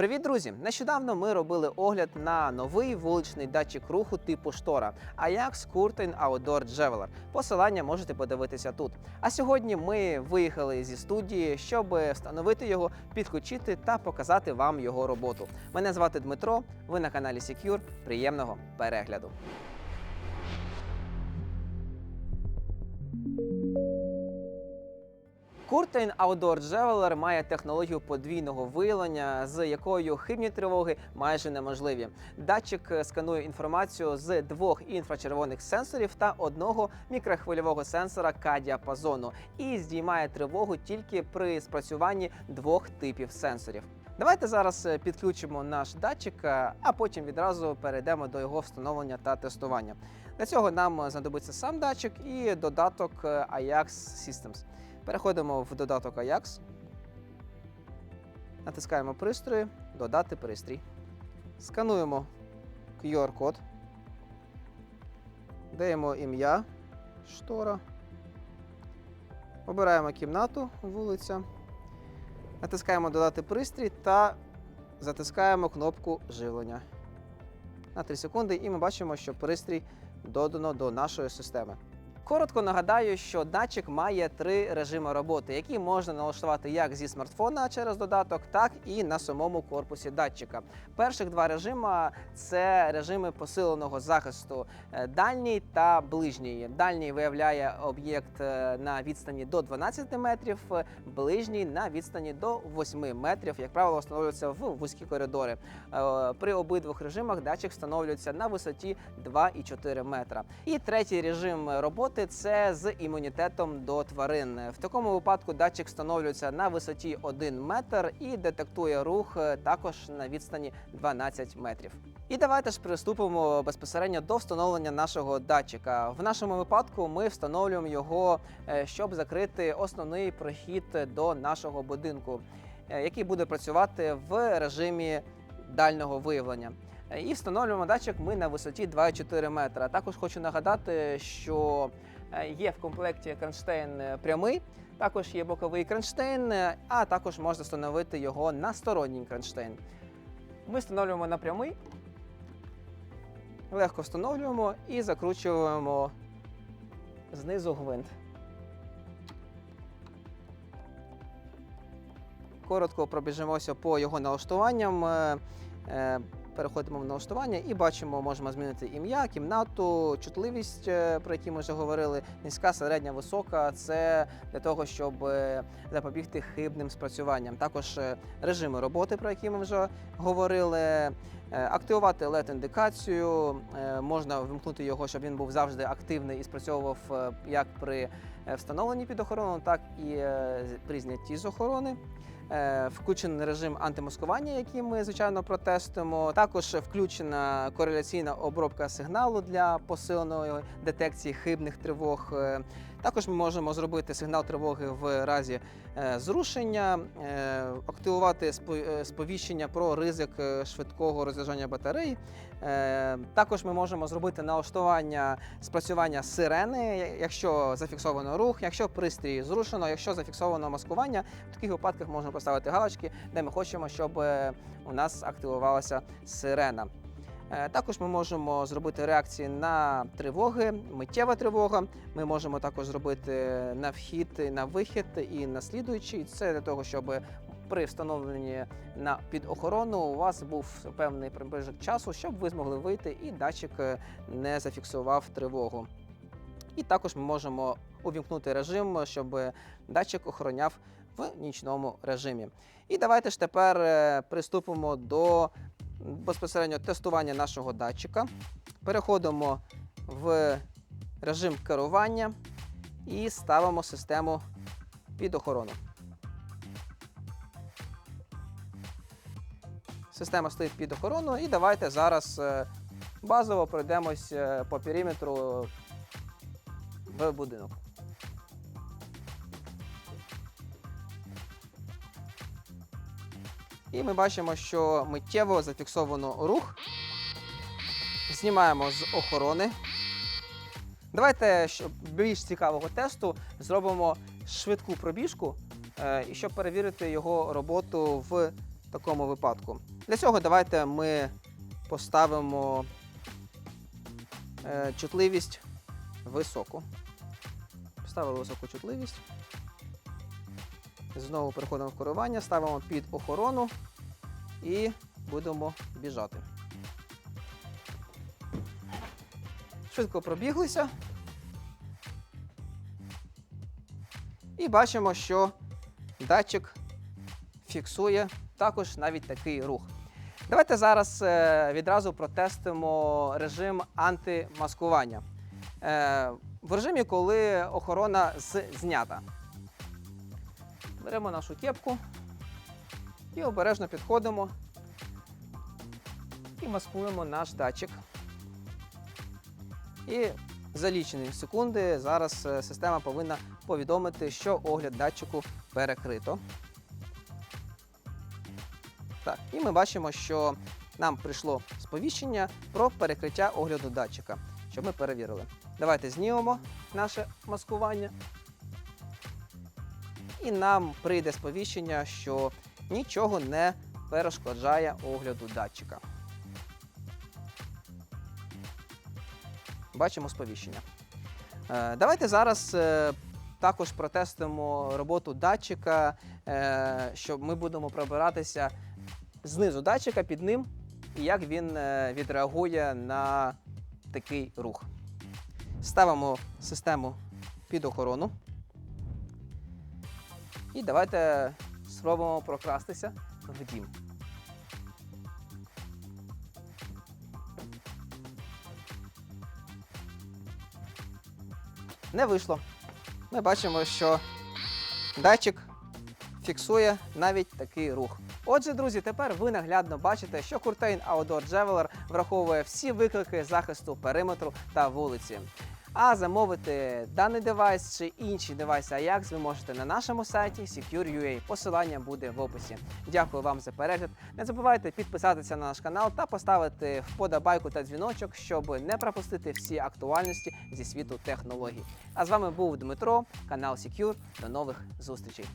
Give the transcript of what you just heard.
Привіт, друзі! Нещодавно ми робили огляд на новий вуличний датчик руху типу штора Ajax Curtain Outdoor Javeler. Посилання можете подивитися тут. А сьогодні ми виїхали зі студії, щоб встановити його, підключити та показати вам його роботу. Мене звати Дмитро. Ви на каналі Secure. Приємного перегляду. Curtain Outdoor Javeler має технологію подвійного виявлення, з якою хибні тривоги майже неможливі. Датчик сканує інформацію з двох інфрачервоних сенсорів та одного мікрохвильового сенсора К-діапазону і здіймає тривогу тільки при спрацюванні двох типів сенсорів. Давайте зараз е, підключимо наш датчик, е, а потім відразу перейдемо до його встановлення та тестування. Для цього нам знадобиться сам датчик і додаток е, Ajax Systems. Переходимо в додаток Ajax, натискаємо пристрої, додати пристрій. Скануємо QR-код, даємо ім'я штора, обираємо кімнату, вулиця, натискаємо додати пристрій та затискаємо кнопку живлення. На 3 секунди, і ми бачимо, що пристрій додано до нашої системи. Коротко нагадаю, що датчик має три режими роботи, які можна налаштувати як зі смартфона через додаток, так і на самому корпусі датчика. Перших два режима це режими посиленого захисту е, дальній та ближній. Дальній виявляє об'єкт е, на відстані до 12 метрів, е, ближній на відстані до 8 метрів. Як правило, встановлюється в вузькі коридори. При обидвох режимах датчик встановлюється на висоті 2,4 метра. І третій режим роботи це з імунітетом до тварин. В такому випадку датчик встановлюється на висоті 1 метр і детектує рух е, також на відстані 12 метрів. І давайте ж приступимо безпосередньо до встановлення нашого датчика. В нашому випадку ми встановлюємо його, е, щоб закрити основний прохід до нашого будинку, е, який буде працювати в режимі дальнього виявлення. І встановлюємо датчик ми на висоті 2,4 метра. Також хочу нагадати, що е, є в комплекті кронштейн е, прямий, також є боковий кронштейн, е, а також можна встановити його на сторонній кронштейн. Ми встановлюємо на прямий, легко встановлюємо і закручуємо знизу гвинт. Коротко пробіжимося по його налаштуванням. Переходимо в налаштування і бачимо, можемо змінити ім'я, кімнату, чутливість, е, про які ми вже говорили. Низька, середня, висока. Це для того, щоб е, запобігти хибним спрацюванням. Також е, режими роботи, про які ми вже говорили. Активувати LED-індикацію, Е, можна вимкнути його, щоб він був завжди активний і спрацьовував як при встановленні під охорону, так і при знятті з охорони. Е, Включений режим антимаскування, який ми звичайно протестуємо. Також включена кореляційна обробка сигналу для посиленої детекції хибних тривог. Е, Також ми можемо зробити сигнал тривоги в разі е, зрушення, активувати сповіщення про ризик швидкого розряджання батарей. Е, Також ми можемо зробити налаштування спрацювання сирени, якщо зафіксовано рух, якщо пристрій зрушено, якщо зафіксовано маскування. В таких випадках можна поставити галочки, де ми хочемо, щоб е, у нас активувалася сирена. Е, Також ми можемо зробити реакції на тривоги, миттєва тривога. Ми можемо також зробити на вхід, на вихід і на слідуючий. Це для того, щоб при встановленні на під охорону у вас був певний проміжок часу, щоб ви змогли вийти і датчик е, не зафіксував тривогу. І також ми можемо увімкнути режим, щоб датчик охороняв в нічному режимі. І давайте ж тепер е, приступимо до безпосередньо тестування нашого датчика. Переходимо в режим керування і ставимо систему під охорону. Система стоїть під охорону, і давайте зараз е, базово пройдемось е, по периметру в будинок. І ми бачимо, що миттєво зафіксовано рух. Знімаємо з охорони. Давайте більш цікавого тесту зробимо швидку пробіжку, е, щоб перевірити його роботу в такому випадку. Для цього давайте ми поставимо е, чутливість високу. Поставили високу чутливість. Знову переходимо в керування, ставимо під охорону і будемо біжати. Швидко пробіглися. І бачимо, що датчик фіксує також навіть такий рух. Давайте зараз е, відразу протестимо режим антимаскування. Е, в режимі, коли охорона знята. Беремо нашу кепку і обережно підходимо і маскуємо наш датчик. І за лічені секунди зараз е, система повинна повідомити, що огляд датчику перекрито. Так, і ми бачимо, що нам прийшло сповіщення про перекриття огляду датчика, щоб ми перевірили. Давайте знімемо наше маскування. І нам прийде сповіщення, що нічого не перешкоджає огляду датчика. Бачимо сповіщення. Е, Давайте зараз е, також протестимо роботу датчика, е, що ми будемо пробиратися знизу датчика під ним, і як він е, відреагує на такий рух. Ставимо систему під охорону. І давайте спробуємо прокрастися в дім. Не вийшло. Ми бачимо, що датчик фіксує навіть такий рух. Отже, друзі, тепер ви наглядно бачите, що Curtain Outdoor Javeler враховує всі виклики захисту периметру та вулиці. А замовити даний девайс чи інші девайси Ajax ви можете на нашому сайті Secure.ua. Посилання буде в описі. Дякую вам за перегляд. Не забувайте підписатися на наш канал та поставити вподобайку та дзвіночок, щоб не пропустити всі актуальності зі світу технологій. А з вами був Дмитро, канал Secure. До нових зустрічей.